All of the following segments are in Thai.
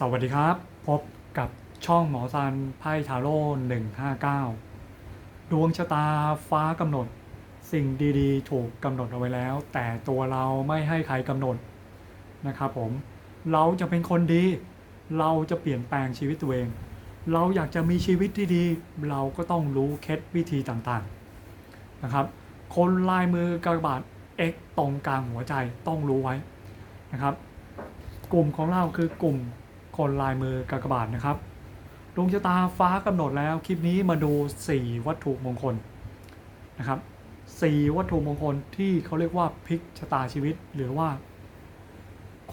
สวัสดีครับ พบกับช่องหมอซันไพ่ทาโร่159 ดวงชะตาฟ้ากำหนด สิ่งดีๆ ถูกกำหนดเอาไว้แล้ว แต่ตัวเราไม่ให้ใครกำหนดนะครับผม เราจะเป็นคนดี เราจะเปลี่ยนแปลงชีวิตตัวเอง เราอยากจะมีชีวิตที่ดี เราก็ต้องรู้เคล็ดวิธีต่างๆนะครับ คนลายมือกระบาด X ตรงกลางหัวใจต้องรู้ไว้นะครับ กลุ่มของเราคือกลุ่ม คนลายมือกากบาทนะครับดวงชะตาฟ้ากำหนดแล้วคลิปนี้มาดู 4 วัตถุมงคลนะครับ4วัตถุมงคลที่เขาเรียกว่าพลิกชะตาชีวิต หรือว่า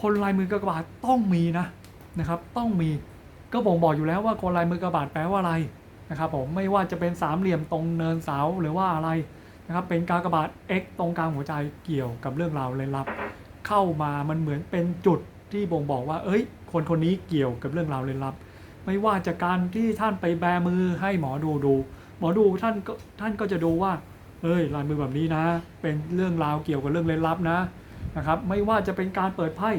คนลายมือกากบาทต้องมีนะนะครับ ต้องมีก็บ่งบอกอยู่แล้วว่าคนลายมือกากบาทแปลว่าอะไรนะครับผมไม่ว่าจะเป็นสามเหลี่ยมตรงเนินเสาหรือว่าอะไรนะครับเป็นกากบาท X ตรงกลางหัวใจเกี่ยวกับเรื่องราวเลยลับ เข้ามามันเหมือนเป็นจุด ที่บ่งบอกว่า เอ้ย คนคนนี้เกี่ยวกับเรื่องราวลึกลับ ไม่ว่าจากการที่ท่านไปแบมือให้หมอดูดู หมอดูท่านก็ท่านก็จะดูว่า เอ้ยลายมือแบบนี้นะ เป็นเรื่องราวเกี่ยวกับเรื่องลึกลับนะนะครับ ไม่ว่าจะเป็นการเปิดไพ่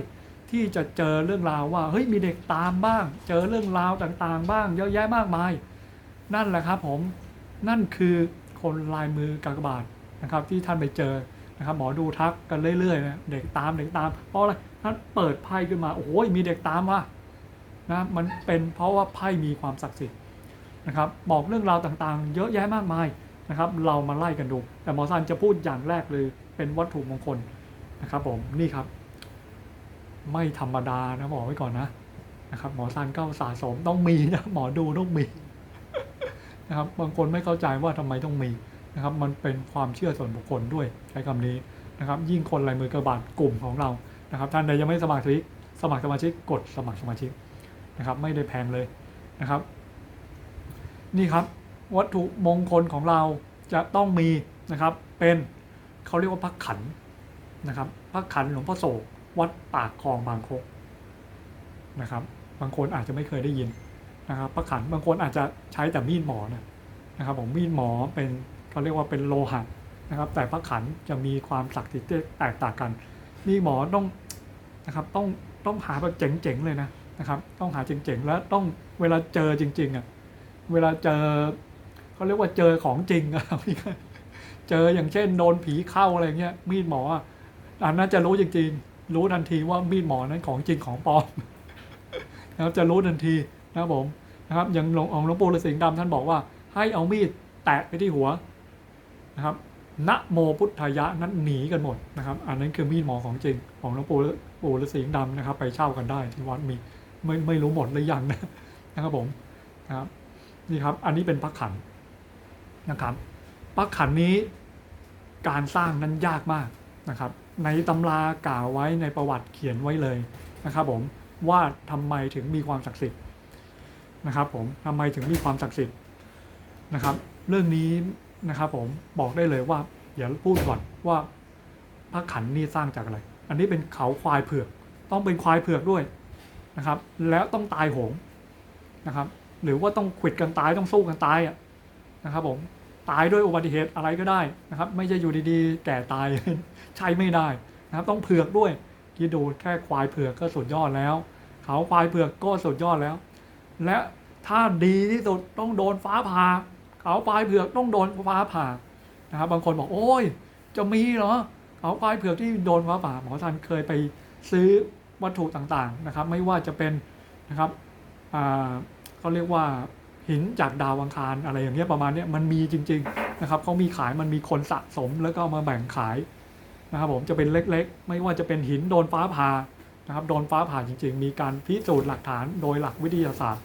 ที่จะเจอเรื่องราวว่าเฮ้ยมีเด็กตามบ้าง เจอเรื่องราวต่างๆ บ้างเยอะแยะมากมาย นั่นแหละครับผมนั่นคือคนลายมือกากบาทนะครับที่ท่านไปเจอ นะครับหมอดูทักกันเรื่อยๆนะเด็กตามเด็กตาม เพราะอะไรท่านเปิดไพ่ขึ้นมาโอ้โหมีเด็กตามว่ะนะมันเป็นเพราะว่าไพ่มีความศักดิ์สิทธิ์นะครับบอกเรื่องราวต่างๆ เยอะแยะมากมายนะครับ เรามาไล่กันดู แต่หมอซันจะพูดอย่างแรกเลยเป็นวัตถุมงคลนะครับ ผมนี่ครับ ไม่ธรรมดานะบอกไว้ก่อนนะนะครับ หมอซันก็สะสมต้องมีนะหมอดูต้องมีนะครับ บางคนไม่เข้าใจว่าทำไมต้องมี นะครับ มันเป็นความเชื่อส่วนบุคคลด้วยใช้คำนี้นะครับ ยิ่งคนลายมือกระบาดกลุ่มของเรานะครับ ท่านใดยังไม่สมัครสมาชิกสมัครสมาชิกกดสมัครสมาชิกนะครับ ไม่ได้แพงเลยนะครับ นี่ครับวัตถุมงคลของเราจะต้องมีนะครับ เป็นเขาเรียกว่าพระขันนะครับพระขันหลวงพ่อโศกวัดปากคลองบางโคกนะครับ บางคนอาจจะไม่เคยได้ยินนะครับพระขันบางคนอาจจะใช้แต่มีดหมอนะนะครับผมมีดหมอเป็น เขาเรียกว่าเป็นโลหะนะครับ แต่พระขันจะมีความศักดิ์สิทธิ์แตกต่างกัน นี่หมอต้องนะครับต้องต้องหาแบบเจ๋งๆเลยนะนะครับ ต้องหาเจ๋งๆแล้วต้องเวลาเจอจริงๆอะเวลาเจอเขาเรียกว่าเจอของจริงอะเจออย่างเช่นโดนผีเข้าอะไรเงี้ยมีดหมออะอันนั้นจะรู้จริงๆ รู้ทันทีว่ามีดหมอนั้นของจริงของปลอมนะครับจะรู้ทันทีนะครับผมนะครับอย่างหลวงองค์หลวงปู่ฤาษีดำท่านบอกว่า ให้เอามีดแตะไปที่หัว นะครับนะโมพุทธายะนั้นหนีกันหมดนะครับ อันนั้นคือมีดหมอของจริง ของหลวงปู่ปู่ฤาษีดำนะครับ ไปเช่ากันได้ที่วัดมีไม่ไม่รู้หมดหรือยังนะนะครับผมนะครับนี่ครับ อันนี้เป็นพระขันนะครับพระขันนี้การสร้างนั้นยากมากนะครับ ในตำรากล่าวไว้ในประวัติเขียนไว้เลยนะครับผมว่าทำไมถึงมีความศักดิ์สิทธิ์นะครับ ผมทำไมถึงมีความศักดิ์สิทธิ์นะครับ เรื่องนี้ นะครับผมบอกได้เลยว่าอย่าพูดก่อนว่าพระขันนี่สร้างจากอะไร อันนี้เป็นเขาควายเผือก ต้องเป็นควายเผือกด้วยนะครับ แล้วต้องตายโหงนะครับ หรือว่าต้องขวิดกันตายต้องสู้กันตายอะนะครับ ผมตายด้วยอุบัติเหตุอะไรก็ได้นะครับ ไม่ใช่อยู่ดีๆ แก่ตายใช้ไม่ได้นะครับ ต้องเผือกด้วยคิดดูแค่ควายเผือกก็สุดยอดแล้ว เขาควายเผือกก็สุดยอดแล้ว และถ้าดีที่สุดต้องโดนฟ้าผ่า เขาควายเผือกต้องโดนฟ้าผ่านะครับบางคนบอกโอ้ย จะมีเหรอเขาควายเผือกที่โดนฟ้าผ่าหมอทันเคยไปซื้อวัตถุต่างๆนะครับ ไม่ว่าจะเป็นนะครับเขาเรียกว่าหินจากดาวอังคารอะไรอย่างเงี้ยประมาณเนี้ยมันมีจริง ๆนะครับเขามีขายมันมีคนสะสมแล้วก็เอามาแบ่งขายนะครับผมจะเป็นเล็กๆ ไม่ว่าจะเป็นหินโดนฟ้าผ่านะครับโดนฟ้าผ่าจริง ๆ มีการพิสูจน์หลักฐานโดยหลักวิทยาศาสตร์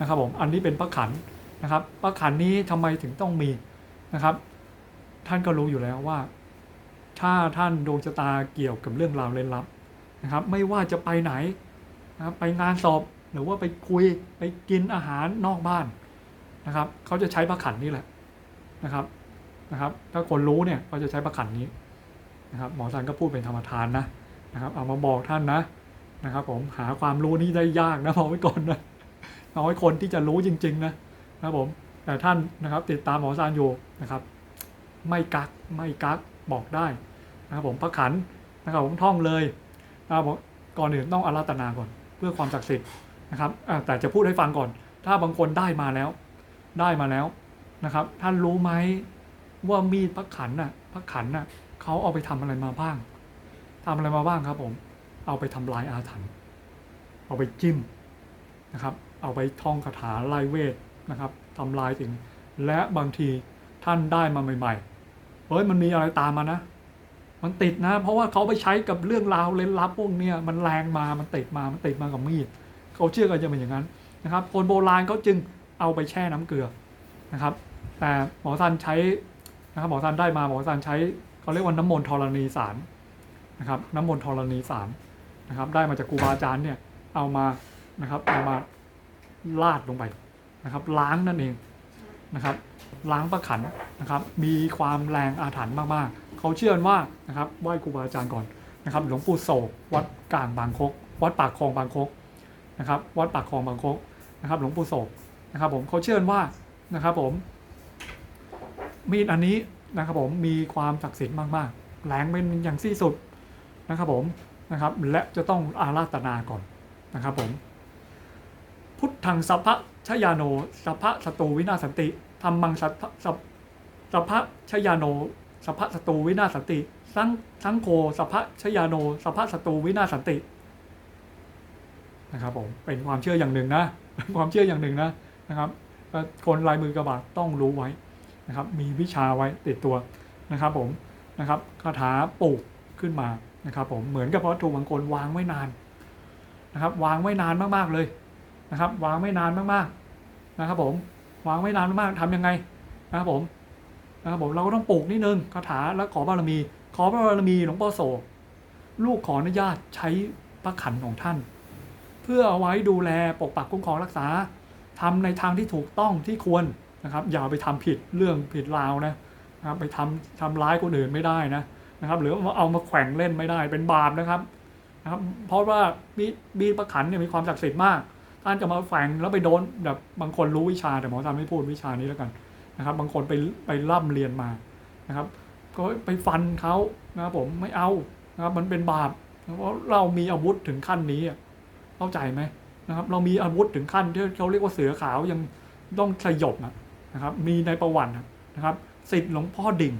นะครับผมอันนี้เป็นพระขัน นะครับพระขันนี้ทำไมถึงต้องมีนะครับ ท่านก็รู้อยู่แล้วว่า ถ้าท่านดวงชะตาเกี่ยวกับเรื่องราวเล่นลับนะครับ ไม่ว่าจะไปไหนนะครับไปงานสอบหรือว่าไปคุยไปกินอาหารนอกบ้านนะครับเขาจะใช้พระขันนี่แหละนะครับนะครับ ถ้าคนรู้เนี่ยก็จะใช้พระขันนี้นะครับ หมอสันก็พูดเป็นธรรมทานนะนะครับ เอามาบอกท่านนะนะครับ ผมหาความรู้นี้ได้ยากนะบอกไว้ก่อนนะน้อยคนที่จะรู้จริง ๆ นะ นะครับผมแต่ท่านนะครับติดตามหมอซานอยู่นะครับ ไม่กักไม่กักบอกได้นะครับผมพระขันนะครับผมท่องเลยนะครับผมก่อนอื่นต้องอาราธนาก่อน เพื่อความศักดิ์สิทธิ์นะครับแต่จะพูดให้ฟังก่อน ถ้าบางคนได้มาแล้ว ได้มาแล้วนะครับ ท่านรู้ไหมว่ามีดพักขันน่ะพักขันน่ะเขาเอาไปทำอะไรมาบ้างทำอะไรมาบ้างครับผม เอาไปทำลายอาถรรพ์เอาไปจิ้มนะครับ เอาไปท่องคาถาไล่เวท นะครับทำลายสิ่ง และบางทีท่านได้มาใหม่ๆเฮ้ยมันมีอะไรตามมานะ มันติดนะ เพราะว่าเขาไปใช้กับเรื่องราวเล้นลับพวกเนี้ยมันแรงมามันติดมามันติดมากับมีดเขาเชื่อกันจะเป็นอย่างนั้นนะครับ คนโบราณเขาจึงเอาไปแช่น้ำเกลือนะครับ แต่หมอซันใช้นะครับหมอซันได้มาหมอซันใช้เขาเรียกว่าน้ำมนต์ธรณีสารนะครับ น้ำมนต์ธรณีสารนะครับ ได้มาจากครูบาอาจารย์เนี่ยเอามานะครับเอามาลาดลงไป นะครับล้างนั่นเองนะครับล้างประขันนะครับมีความแรงอาถรรพ์มากๆ เขาเชื่อันว่านะครับไหว้ครูบาอาจารย์ก่อนนะครับหลวงปู่โศกวัดกลางบางคก วัดปากคลองบางคกนะครับวัดปากคลองบางคกนะครับหลวงปู่โศกนะครับผมเขาเชื่อันว่านะครับผมมีดอันนี้นะครับผมมีความศักดิ์สิทธิ์มากๆแรงเป็นอย่างที่สุดนะครับผมนะครับและจะต้องอาราธนาก่อนนะครับผม พุทธังสัพพะชยาโนสัพพะสตูวินาศสันติธรรมังสัพพะสัพสัพพะชยาโนสัพพะสตูวินาศสันติสังสังโฆสัพพะชยาโนสัพพะสตูวินาศสันตินะครับผมเป็นความเชื่ออย่างหนึ่งนะเป็นความเชื่ออย่างหนึ่งนะนะครับคนลายมือกระบาดต้องรู้ไว้นะครับ มีวิชาไว้ติดตัวนะครับ ผมนะครับคาถาปลูกขึ้นมานะครับ ผมเหมือนกับวัตถุมงคลวางไว้นานนะครับ วางไว้นานมากๆเลย นะครับ วางไม่นานมากๆนะครับ ผมวางไม่นานมากๆทำยังไงนะครับผมนะครับผมเราก็ต้องปลูกนิดนึงคาถาแล้วขอบารมี ขอบารมีหลวงพ่อโศกลูกขออนุญาตใช้พระขันของท่าน เพื่อเอาไว้ดูแลปกปักคุ้มครองรักษาทำในทางที่ถูกต้องที่ควรนะครับ อย่าไปทำผิดเรื่องผิดราวนะนะครับไปทำทำร้ายคนอื่นไม่ได้นะนะครับ หรือว่าเอามาแขว่งเล่นไม่ได้เป็นบาปนะครับนะครับ เพราะว่ามีมีดประขันเนี่ยมีความศักดิ์สิทธิ์มาก ท่านจะมาแฝงแล้วไปโดนแบบบางคนรู้วิชาแต่หมอทำไม่พูดวิชานี้แล้วกันนะครับ บางคนไปไปร่ำเรียนมานะครับ ก็ไปฟันเขานะครับผมไม่เอานะครับ มันเป็นบาปเพราะเรามีอาวุธถึงขั้นนี้อะเข้าใจไหมนะครับ เรามีอาวุธถึงขั้นที่เขาเรียกว่าเสือขาวยังต้องสยบนะครับ มีในประวัตินะครับสิทธิ์หลวงพ่อดิ่ง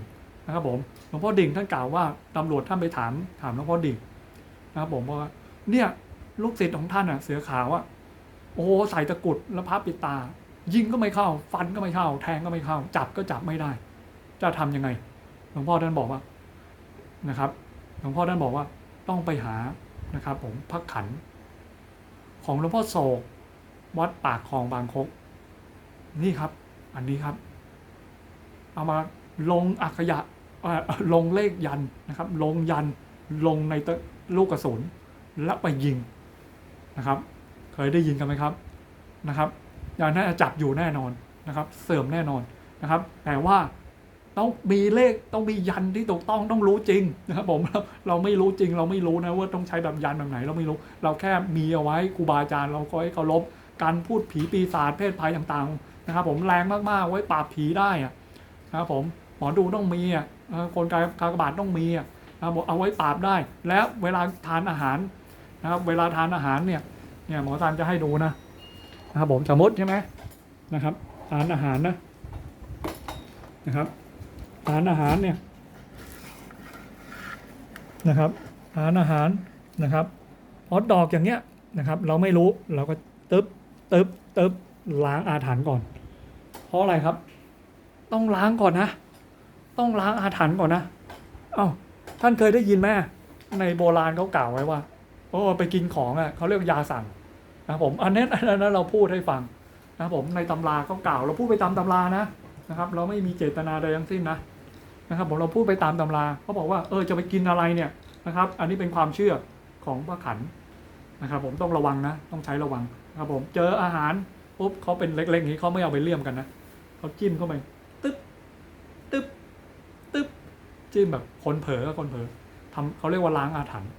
นะครับผมหลวงพ่อดิ่งท่านกล่าวว่าตำรวจท่านไปถามถามหลวงพ่อดิ่งนะครับผมว่าเนี่ยลูกศิษย์ของท่านอะเสือขาวอะ โอ้โหใส่ตะกุดแล้วพับปิดตา ยิงก็ไม่เข้า ฟันก็ไม่เข้า แทงก็ไม่เข้า จับก็จับไม่ได้ จะทำยังไง หลวงพ่อท่านบอกว่านะครับ หลวงพ่อท่านบอกว่าต้องไปหานะครับผมพักขัน ของหลวงพ่อโศกวัดปากคลองบางคก นี่ครับ อันนี้ครับ เอามาลงอักขยะลงเลขยันนะครับ ลงยันลงในตะลูกกระสุนแล้วไปยิงนะครับ เคยได้ยินกันไหมครับนะครับอย่างนั้นจับอยู่แน่นอนนะครับ เสื่อมแน่นอนนะครับ แต่ว่าต้องมีเลขต้องมียันที่ถูกต้องต้องรู้จริงนะครับผมเราไม่รู้จริง เราไม่รู้นะว่าต้องใช้แบบยันแบบไหน เราไม่รู้ เราแค่มีเอาไว้ครูบาอาจารย์เราก็ให้เคารพการพูดผีปีศาจเพศภัยต่างๆนะครับ ผมแรงมากๆไว้ปราบผีได้อะนะครับผมหมอดูต้องมีอะคนกายกากบาทต้องมีอะนะครับผมเอาไว้ปราบได้ แล้วเวลาทานอาหารนะครับเวลาทานอาหารเนี่ย เนี่ยหมอซันจะให้ดูนะนะครับผมสมมติใช่ไหมนะครับทานอาหารนะนะครับทานอาหารเนี่ยนะครับทานอาหารนะครับฮอตดอกอย่างเงี้ยนะครับเราไม่รู้เราก็ตึ๊บตึ๊บตึ๊บล้างอาถรรพ์ก่อน เพราะอะไรครับ ต้องล้างก่อนนะ ต้องล้างอาถรรพ์ก่อนนะ เอ้าท่านเคยได้ยินไหมในโบราณเขากล่าวไว้ว่า โอ้ไปกินของอะเขาเรียกยาสั่งนะผมอันนี้อันนั้นเราพูดให้ฟังนะผมในตำราเขากล่าว เราพูดไปตามตำรานะนะครับ เราไม่มีเจตนาใดทั้งสิ้นนะนะครับผมเราพูดไปตามตำราเขาบอกว่าเออจะไปกินอะไรเนี่ยนะครับ อันนี้เป็นความเชื่อของพระขันนะครับ ผมต้องระวังนะต้องใช้ระวังนะครับผมเจออาหารปุ๊บเขาเป็นเล็กๆอย่างนี้เขาไม่เอาไปเลี่ยมกันนะเขาจิ้มเข้าไปตึ๊บตึ๊บตึ๊บจิ้มแบบคนเผลอก็คนเผลอทำเขาเรียกว่าล้างอาถรรพ์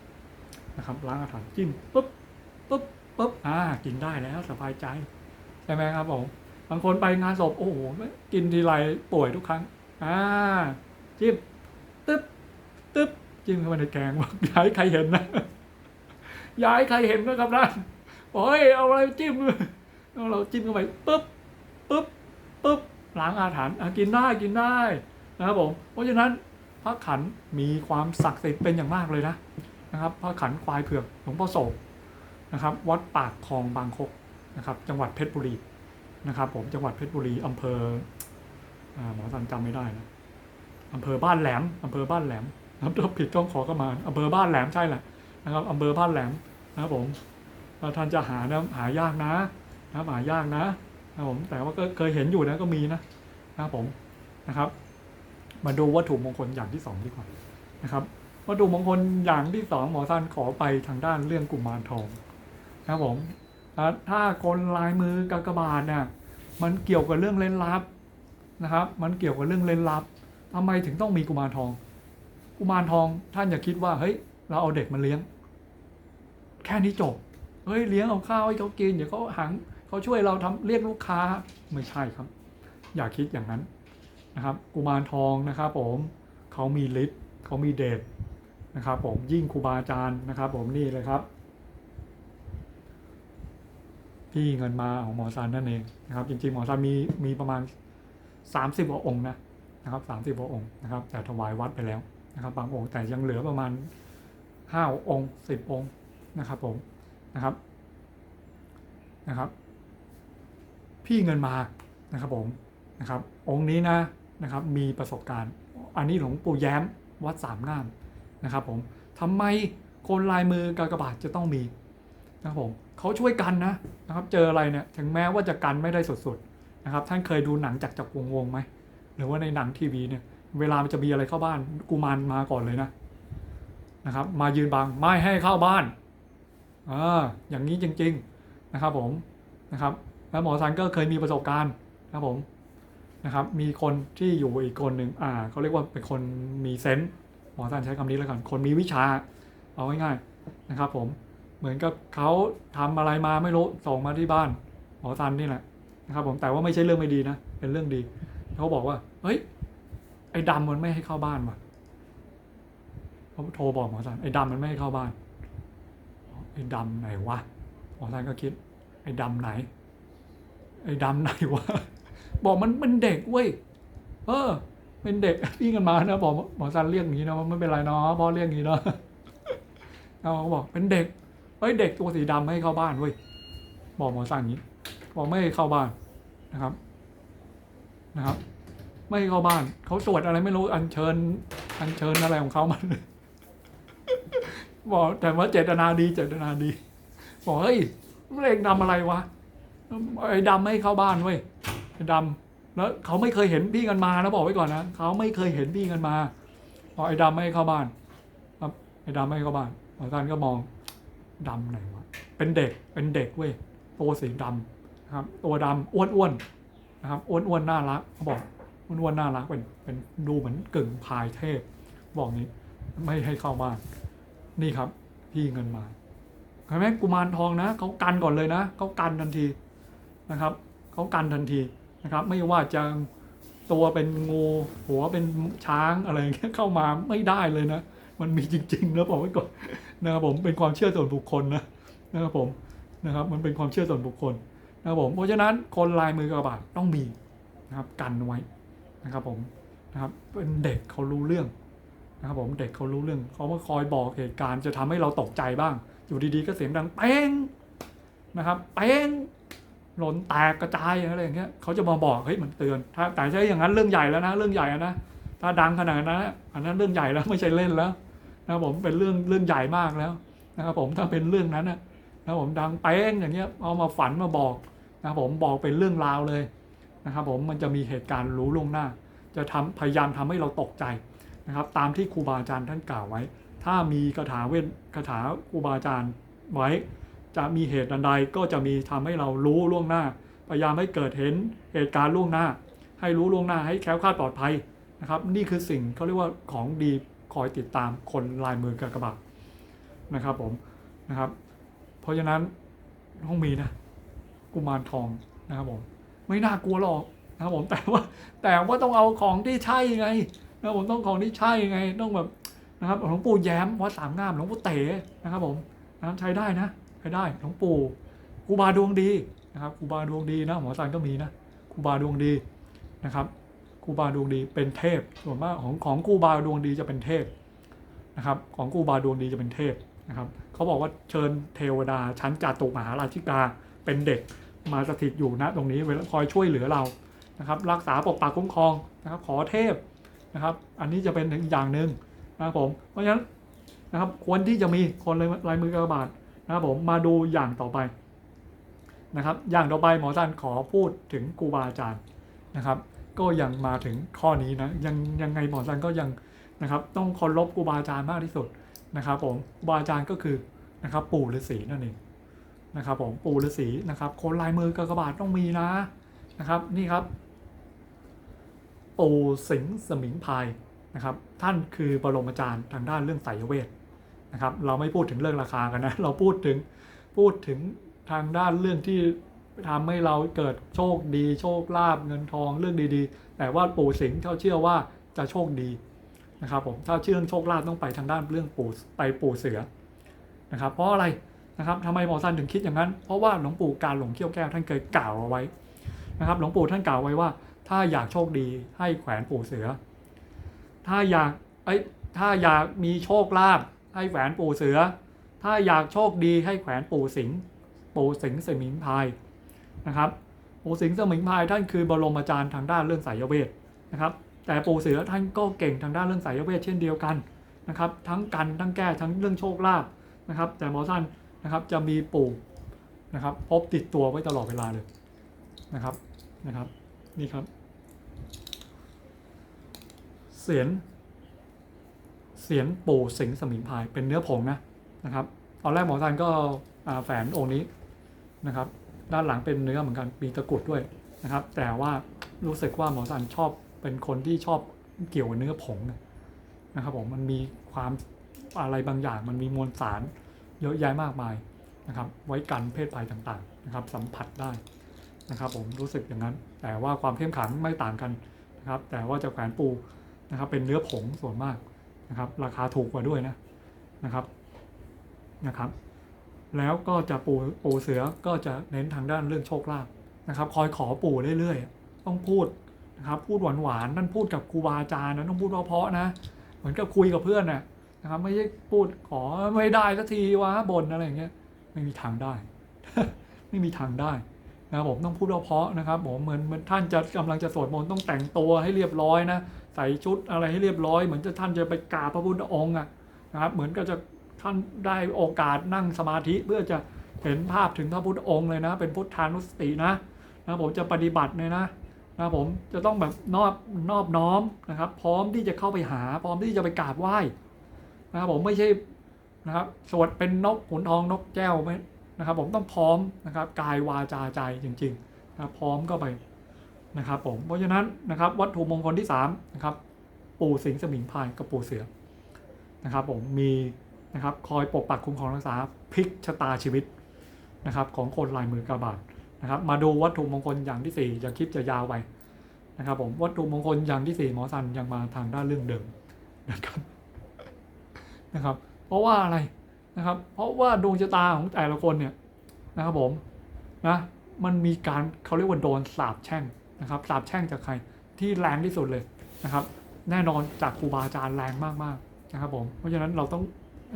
นะครับล้างอาถรรพ์จิ้มปุ๊บปุ๊บปุ๊บอ่ากินได้แล้วสบายใจใช่ไหมครับผมบางคนไปงานศพโอ้โหกินทีไรป่วยทุกครั้งอ่าจิ้มตึ๊บตึ๊บจิ้มเข้าไปในแกงบอกย่าให้ใครเห็นนะย่าให้ใครเห็นนะครับนะโอ้ยเอาอะไรจิ้มเอาเราจิ้มเข้าไปปุ๊บปุ๊บปุ๊บล้างอาถรรพ์อะกินได้กินได้นะครับผมเพราะฉะนั้นพระขันมีความศักดิ์สิทธิ์เป็นอย่างมากเลยนะ นะครับพระขันควายเผือกหลวงพ่อโศกนะครับ วัดปากคลองบางคกนะครับ จังหวัดเพชรบุรีนะครับผมจังหวัดเพชรบุรีอำเภออ่าหมอสันจำไม่ได้นะอำเภอบ้านแหลมอำเภอบ้านแหลมนะครับถ้าผิดต้องขอเข้ามาอำเภอบ้านแหลมใช่แหละนะครับอำเภอบ้านแหลมนะครับผมท่านจะหานะหายากนะนะครับหายากนะนะครับผมแต่ว่าก็เคยเห็นอยู่นะก็มีนะนะครับผมนะครับ มาดูวัตถุมงคลอย่างที่สองดีกว่านะครับ วัตถุมงคลอย่างที่สองหมอท่านขอไปทางด้านเรื่องกุมารทองนะครับผมถ้าคนลายมือกากบาทเนี่ยมันเกี่ยวกับเรื่องเล่นลับนะครับ มันเกี่ยวกับเรื่องเล่นลับทำไมถึงต้องมีกุมารทอง กุมารทองท่านอย่าคิดว่าเฮ้ยเราเอาเด็กมาเลี้ยง แค่นี้จบเฮ้ยเลี้ยงเอาข้าวให้เขากินเดี๋ยวเขาหังเขาช่วยเราทำเรียกลูกค้าไม่ใช่ครับ อย่าคิดอย่างนั้นนะครับ กุมารทองนะครับผมเขามีฤทธิ์เขามีเดช นะครับผมยิ่งครูบาอาจารย์นะครับผมนี่เลยครับพี่เงินมาของหมอซานนั่นเองนะครับ จริงๆหมอซานมีมีประมาณ 30กว่าองค์นะนะครับ30กว่าองค์นะครับ แต่ถวายวัดไปแล้วนะครับ บางองค์แต่ยังเหลือประมาณ5องค์10องค์นะครับผมนะครับนะครับ พี่เงินมานะครับผมนะครับ องค์นี้นะนะครับ มีประสบการณ์ อันนี้หลวงปู่แย้มวัดสามงาม นะครับผมทำไมคนลายมือกากบาทจะต้องมีนะครับผมเขาช่วยกันนะนะครับ เจออะไรเนี่ยถึงแม้ว่าจะกันไม่ได้สุดๆนะครับ ท่านเคยดูหนังจากจักรวงวงไหมหรือว่าในหนังทีวีเนี่ย เวลามันจะมีอะไรเข้าบ้านกุมารมาก่อนเลยนะนะครับ มายืนบังไม่ให้เข้าบ้านอ่าอย่างนี้จริง ๆนะครับผมนะครับ แล้วหมอซันก็เคยมีประสบการณ์นะครับผมนะครับ มีคนที่อยู่อีกคนหนึ่งอ่าเขาเรียกว่าเป็นคนมีเซนส์ หมอซันใช้คำนี้แล้วกัน คนมีวิชา เอาง่ายๆนะครับ ผม เหมือนกับเขาทำอะไรมาไม่รู้ ส่งมาที่บ้าน หมอซันนี่แหละนะครับ ผม แต่ว่าไม่ใช่เรื่องไม่ดีนะ เป็นเรื่องดี เขาบอกว่า เฮ้ย ไอ้ดำมันไม่ให้เข้าบ้านว่ะเขาโทรบอกหมอซันไอ้ดำมันไม่ให้เข้าบ้าน ไอ้ดำไหนวะ หมอท่านก็คิด ไอ้ดำไหน ไอ้ดำไหนวะ บอกมันเป็นเด็กเว้ย เออ เป็นเด็กพี่กันมานะบอกหมอซันเรียกอย่างนี้นะไม่เป็นไรเนาะพ่อเรียกอย่างนี้เนาะเอาเขาบอกเป็นเด็กเฮ้ยเด็กตัวสีดำไม่ให้เข้าบ้านเว้ยบอกหมอซันอย่างนี้บอกไม่ให้เข้าบ้านนะครับนะครับ ไม่ให้เข้าบ้านเขาตรวจอะไรไม่รู้อัญเชิญ อัญเชิญอะไรของเขามาบอกแต่ว่าเจตนาดีเจตนาดี บอกเฮ้ยเองดำอะไรวะไอ้ดำไม่ให้เข้าบ้านเว้ยไอ้ดำ แล้วเขาไม่เคยเห็นพี่กันมานะบอกไว้ก่อนนะเขาไม่เคยเห็นพี่กันมาบอกไอ้ดำไม่ให้เข้าบ้านไอ้ดำไม่ให้เข้าบ้านหมอท่านก็มองดำไหนวะเป็นเด็กเป็นเด็กเว้ยตัวสีดำนะครับ ตัวดำอ้วนๆนะครับอ้วนๆน่ารักเขาบอกอ้วนๆน่ารักเป็นเป็นดูเหมือนกึ่งพายเทพ บอกงี้ไม่ให้เข้าบ้านนี่ครับ พี่เงินมาเห็นไหมกุมารทองนะเขากันก่อนเลยนะเขากันทันทีนะครับเขากันทันที นะครับ ไม่ว่าจะตัวเป็นงูหัวเป็นช้างอะไรอย่างเงี้ยเข้ามาไม่ได้เลยนะ มันมีจริงๆนะบอกไว้ก่อนนะครับผมเป็นความเชื่อส่วนบุคคลนะนะครับผมนะครับ มันเป็นความเชื่อส่วนบุคคลนะครับผมเพราะฉะนั้นคนลายมือกระบาดต้องมีนะครับกันไว้นะครับผมนะครับเป็นเด็กเขารู้เรื่องนะครับผมเด็กเขารู้เรื่องเขามาคอยบอกเหตุการณ์จะทำให้เราตกใจบ้าง อยู่ดีๆก็เสียงดังเป้งนะครับเป้ง ล่นแตกกระจายอะไรอย่างเงี้ยเขาจะมาบอกเฮ้ยมันเตือน ถ้าแต่ใช่อย่างนั้นเรื่องใหญ่แล้วนะ เรื่องใหญ่นะถ้าดังขนาดนั้นนะอันนั้นเรื่องใหญ่แล้วไม่ใช่เล่นแล้วนะครับผมเป็นเรื่องเรื่องใหญ่มากแล้วนะครับผมถ้าเป็นเรื่องนั้นนะนะครับผมดังเป้งอย่างเงี้ยเอามาฝันมาบอกนะครับผมบอกเป็นเรื่องราวเลยนะครับผมมันจะมีเหตุการณ์รู้ล่วงหน้า จะทำพยายามทำให้เราตกใจนะครับ ตามที่ครูบาอาจารย์ท่านกล่าวไว้ ถ้ามีคาถาเวทคาถาครูบาอาจารย์ไว้ จะมีเหตุอันใดก็จะมีทำให้เรารู้ล่วงหน้า พยายามให้เกิดเห็นเหตุการณ์ล่วงหน้า ให้รู้ล่วงหน้าให้แคล้วคลาดปลอดภัยนะครับ นี่คือสิ่งเขาเรียกว่าของดีคอยติดตามคนลายมือกากบาทนะครับผมนะครับ เพราะฉะนั้นต้องมีนะกุมารทองนะครับผมไม่น่ากลัวหรอกนะครับผมแต่ว่าแต่ว่าต้องเอาของที่ใช่ไงนะครับผมต้องของที่ใช่ไงต้องแบบนะครับหลวงปู่แย้มวัดสามงามหลวงปู่เต๋นะครับผมนะใช้ได้นะ ใช้ได้หลวงปู่ครูบาดวงดีนะครับครูบาดวงดีนะหมอซันก็มีนะครูบาดวงดีนะครับครูบาดวงดีเป็นเทพส่วนมากของของครูบาดวงดีจะเป็นเทพนะครับของครูบาดวงดีจะเป็นเทพนะครับเขาบอกว่าเชิญเทวดาชั้นจาตุมหาราชิกาเป็นเด็กมาสถิตอยู่ณตรงนี้เวลาคอยช่วยเหลือเรานะครับรักษาปกปักคุ้มครองนะครับขอเทพนะครับอันนี้จะเป็นอีกอย่างหนึ่งนะครับผมเพราะฉะนั้นนะครับควรที่จะมีคนลายมือกระบาด นะครับผมมาดูอย่างต่อไปนะครับ อย่างต่อไปหมอจันขอพูดถึงครูบาอาจารย์นะครับ ก็ยังมาถึงข้อนี้นะยังยังไงหมอจันก็ยังนะครับ ต้องเคารพครูบาอาจารย์มากที่สุดนะครับผมครูบาอาจารย์ก็คือนะครับ ปู่ฤาษีนั่นเองนะครับผมปู่ฤาษีนะครับคนลายมือกระบาดต้องมีนะนะครับ นี่ครับ ปู่สิงห์สมิงพายนะครับ ท่านคือบรมอาจารย์ทางด้านเรื่องไสยเวท นะครับเราไม่พูดถึงเรื่องราคากันนะเราพูดถึงพูดถึงทางด้านเรื่องที่ทำให้เราเกิดโชคดี โชคลาภเงินทองเรื่องดีๆ แต่ว่าปู่สิงห์เขาเชื่อว่าจะโชคดีนะครับผมถ้าเชื่อเรื่องโชคลาภต้องไปทางด้านเรื่องปู่ไปปู่เสือนะครับเพราะอะไรนะครับทำไมหมอซันถึงคิดอย่างนั้น เพราะว่าหลวงปู่การหลงเขี้ยวแก้วท่านเคยกล่าวเอาไว้นะครับหลวงปู่ท่านกล่าวไว้ว่า ถ้าอยากโชคดีให้แขวนปู่เสือ ถ้าอยากไอ้ยถ้าอยากมีโชคลาภ ให้แขวนปู่เสือ ถ้าอยากโชคดีให้แขวนปู่สิงห์ปู่สิงห์สมิงพายนะครับปู่สิงห์สมิงพายท่านคือบรมอาจารย์ทางด้านเรื่องสายเวทนะครับ แต่ปู่เสือท่านก็เก่งทางด้านเรื่องสายเวทเช่นเดียวกันนะครับ ทั้งกันทั้งแก้ทั้งเรื่องโชคลาภนะครับ แต่หมอท่านนะครับจะมีปู่นะครับพบติดตัวไว้ตลอดเวลาเลยนะครับนะครับ นี่ครับเสียน เสียนปู่สิงสมิงพายเป็นเนื้อผงนะนะครับตอนแรกหมอซันก็แฝนองค์นี้นะครับ ด้านหลังเป็นเนื้อเหมือนกันมีตะกรุดด้วยนะครับ แต่ว่ารู้สึกว่าหมอซันชอบเป็นคนที่ชอบเกี่ยวเนื้อผงนะครับผมมันมีความอะไรบางอย่างมันมีมวลสารเยอะแยะมากมายนะครับ ไว้กันเพศภัยต่างๆนะครับ สัมผัสได้นะครับ ผมรู้สึกอย่างนั้น แต่ว่าความเข้มขลังไม่ต่างกันนะครับ แต่ว่าจะแขวนปูนะครับ เป็นเนื้อผงส่วนมาก นะครับราคาถูกกว่าด้วยนะนะครับนะครับ แล้วก็จะปูปูเสือก็จะเน้นทางด้านเรื่องโชคลาภนะครับ คอยขอปู่เรื่อยๆ ต้องพูดนะครับพูดหวานๆนั่นพูดกับครูบาอาจารย์นะต้องพูดเพราะๆนะ เหมือนกับคุยกับเพื่อนนะนะครับ ไม่ใช่พูดขอไม่ได้สักทีวะบ่นอะไรอย่างเงี้ยไม่มีทางได้ ไม่มีทางได้นะผมต้องพูดเพราะๆนะครับผมเหมือนเหมือนท่านจะกำลังจะสวดมนต์ต้องแต่งตัวให้เรียบร้อยนะ ใส่ชุดอะไรให้เรียบร้อย เหมือนจะท่านจะไปกราบพระพุทธองค์อะนะครับ เหมือนก็จะท่านได้โอกาสนั่งสมาธิเพื่อจะเห็นภาพถึงพระพุทธองค์เลยนะ เป็นพุทธานุสตินะนะผมจะปฏิบัติเลยนะนะผมจะต้องแบบนอบนอบน้อมนะครับ พร้อมที่จะเข้าไปหา พร้อมที่จะไปกราบไหว้นะครับผมไม่ใช่นะครับสวดเป็นนกขุนทองนกแก้วไม่นะครับ ผมต้องพร้อมนะครับกายวาจาใจจริงๆนะครับพร้อมก็ไป นะครับผมเพราะฉะนั้นนะครับวัตถุมงคลที่3นะครับปู่สิงสมิงพายกับปู่เสือนะครับผมมีนะครับคอยปกปักคุ้มครองรักษาพลิกชะตาชีวิตนะครับของคนลายมือกระบาดนะครับมาดูวัตถุมงคลอย่างที่ 4 อย่าคลิปจะยาวไปนะครับผมวัตถุมงคลอย่างที่ 4 หมอสันยังมาทางด้านเรื่องเดิมนะครับนะครับ เพราะว่าอะไรนะครับ เพราะว่าดวงชะตาของแต่ละคนเนี่ยนะครับผมนะมันมีการเขาเรียกว่าโดนสาบแช่ง นะครับสาบแช่งจากใครที่แรงที่สุดเลยนะครับ แน่นอนจากครูบาอาจารย์แรงมากๆนะครับผมเพราะฉะนั้นเราต้อง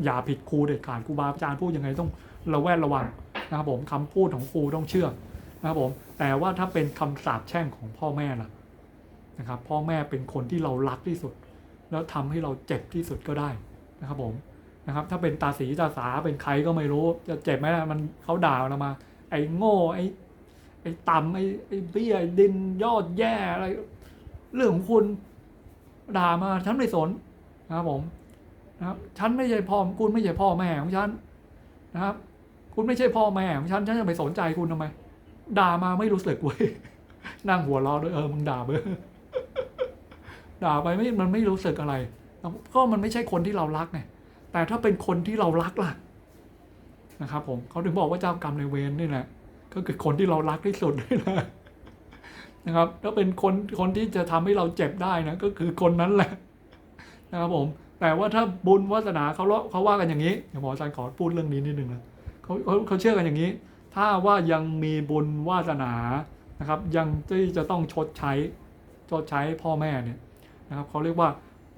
อย่าผิดครูเด็ดขาดครูบาอาจารย์พูดยังไงต้องระแวดระวังนะครับผมคำพูดของครูต้องเชื่อนะครับผมแต่ว่าถ้าเป็นคำสาบแช่งของพ่อแม่ล่ะนะครับ พ่อแม่เป็นคนที่เรารักที่สุด แล้วทำให้เราเจ็บที่สุดก็ได้นะครับผมนะครับ ถ้าเป็นตาสีตาสาเป็นใครก็ไม่รู้จะเจ็บไหมล่ะมันเขาด่าเรามา ไอ้โง่ไอ้ ไอ้ต่ำไอ้ไอ้เบี้ยดินยอดแย่อะไร เรื่องของคุณด่ามาฉันไม่สนนะครับผมนะครับ ฉันไม่ใช่พ่อคุณไม่ใช่พ่อแม่ของฉันนะครับ คุณไม่ใช่พ่อแม่ของฉันฉันจะไปสนใจคุณทำไมด่ามาไม่รู้สึกเว้ยนั่งหัวเราะด้วยเออมึงด่าเบ้อด่าไปไม่มันไม่รู้สึกอะไรก็มันไม่ใช่คนที่เรารักไงแต่ถ้าเป็นคนที่เรารักล่ะนะครับผมเขาถึงบอกว่าเจ้ากรรมในเวรนี่แหละ ก็คือคนที่เรารักที่สุดนี่แหละนะครับ ถ้าเป็นคนคนที่จะทำให้เราเจ็บได้นะก็คือคนนั้นแหละนะครับผม แต่ว่าถ้าบุญวาสนาเขาเขาว่ากันอย่างนี้เดี๋ยวหมออาจารย์ขอพูดเรื่องนี้นิดนึงนะเขาเขาเขาเชื่อกันอย่างนี้ ถ้าว่ายังมีบุญวาสนานะครับ ยังที่จะต้องชดใช้ชดใช้พ่อแม่เนี่ยนะครับเขาเรียกว่า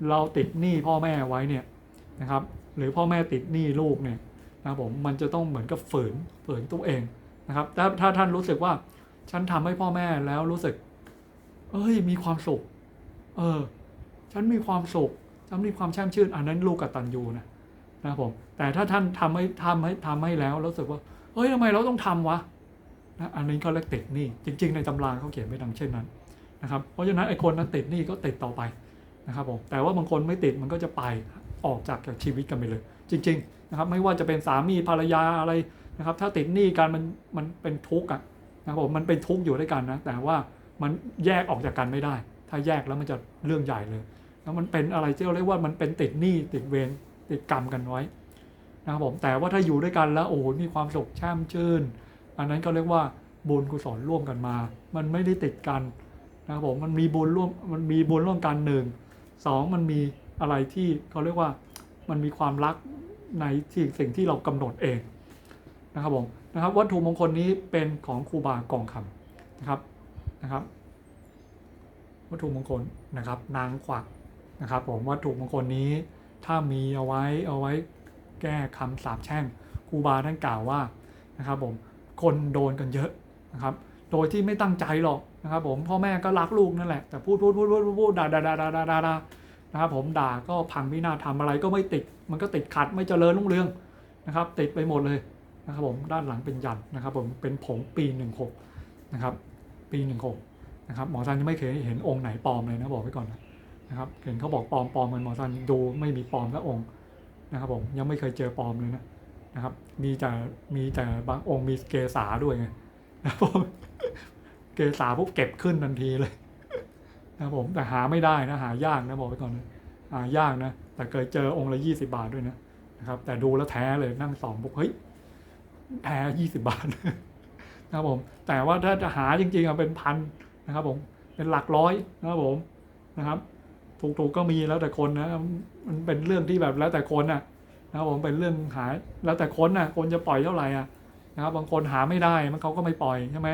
เราติดหนี้พ่อแม่ไว้เนี่ยนะครับ หรือพ่อแม่ติดหนี้ลูกเนี่ยนะครับผมมันจะต้องเหมือนกับฝืนฝืนตัวเอง นะครับถ้าถ้าท่านรู้สึกว่า ฉันทำให้พ่อแม่แล้วรู้สึก เอ้ย มีความสุข เออ ฉันมีความสุขฉันมีความแช่มชื่น อันนั้นลูกกตัญญูนะนะครับผมแต่ถ้าท่านทำให้ทำให้ทำให้แล้วรู้สึกว่าเฮ้ยทำไมเราต้องทำวะนะอันนี้เขาเรียกติดหนี้จริง ๆ ในตำราเขาเขียนไม่ดังเช่นนั้นนะครับ เพราะฉะนั้นไอ้คนนั้นติดหนี้ก็ติดต่อไปนะครับผมแต่ว่าบางคนไม่ติดมันก็จะไปออกจากชีวิตกันไปเลย จริง ๆ นะครับ ไม่ว่าจะเป็นสามีภรรยาอะไร นะครับถ้าติดหนี้กันมันมันเป็นทุกข์อะนะครับผมมันเป็นทุกข์อยู่ด้วยกันนะแต่ว่ามันแยกออกจากกันไม่ได้ ถ้าแยกแล้วมันจะเรื่องใหญ่เลยแล้วมันเป็นอะไรที่เราเรียกว่ามันเป็นติดหนี้ติดเวรติดกรรมกันไว้นะครับผมแต่ว่าถ้าอยู่ด้วยกันแล้วโอ้โหมีความสุขแช่มชื่น อันนั้นก็เรียกว่าบุญกุศลร่วมกันมา มันไม่ได้ติดกันนะครับผมมันมีบุญร่วมมันมีบุญร่วมกันหนึ่งสองมันมีอะไรที่เขาเรียกว่ามันมีความรักในที่สิ่งที่เรากำหนดเอง นะครับผมนะครับวัตถุมงคลนี้เป็นของครูบากองคำนะครับนะครับ วัตถุมงคลนะครับ นางขวักนะครับ ผมวัตถุมงคลนี้ถ้ามีเอาไว้เอาไว้แก้คำสาปแช่งครูบาท่านกล่าวว่านะครับ ผมคนโดนกันเยอะนะครับ โดยที่ไม่ตั้งใจหรอกนะครับ ผมพ่อแม่ก็รักลูกนั่นแหละแต่พูดพูดพูดพูดพูดพูดด่าด่าด่าด่าด่าด่าด่านะครับผมด่าก็พังพินาศทำอะไรก็ไม่ติด มันก็ติดขัดไม่เจริญรุ่งเรืองนะครับ ติดไปหมดเลย นะครับผมด้านหลังเป็นยันนะครับผมเป็นผงปีหนึ่งหกนะครับปีหนึ่งหกนะครับหมอซันยังไม่เคยเห็นองค์ไหนปลอมเลยนะบอกไว้ก่อนนะนะครับเห็นเขาบอกปลอมปลอมเหมือนหมอซันดูไม่มีปลอมสักองค์นะครับผมยังไม่เคยเจอปลอมเลยนะนะครับมีแต่มีแต่บางองค์มีเกษาด้วยไงนะครับผมเกษาปุ๊บเก็บขึ้นทันทีเลยนะครับผมแต่หาไม่ได้นะหายากนะบอกไว้ก่อนนะหายากนะแต่เคยเจอองค์ละยี่สิบาทด้วยนะนะครับแต่ดูแล้วแท้เลยนั่งสองปุ๊บเฮ้ย แท้ยี่สิบาทนะครับผมแต่ว่าถ้าจะหาจริงๆอะเป็นพันนะครับผมเป็นหลักร้อยนะครับผมนะครับ ถูกๆก็มีแล้วแต่คนนะมันเป็นเรื่องที่แบบแล้วแต่คนน่ะนะครับผมเป็นเรื่องหาแล้วแต่คนน่ะคนจะปล่อยเท่าไหร่อะนะครับบางคนหาไม่ได้มันเขาก็ไม่ปล่อยใช่ไหม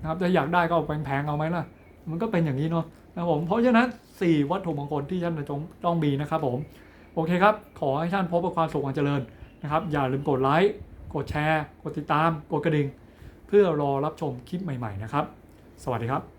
นะครับถ้าอยากได้ก็เอาแพงๆเอาไหมล่ะ มันก็เป็นอย่างนี้เนาะนะครับผมเพราะฉะนั้นสี่วัตถุมงคลที่ท่านจะต้องมีนะครับผม โอเคครับ ขอให้ท่านพบกับความสุขความเจริญนะครับ อย่าลืมกดไลค์ กดแชร์ กดติดตาม กดกระดิ่ง เพื่อรอรับชมคลิปใหม่ ๆ นะครับ สวัสดีครับ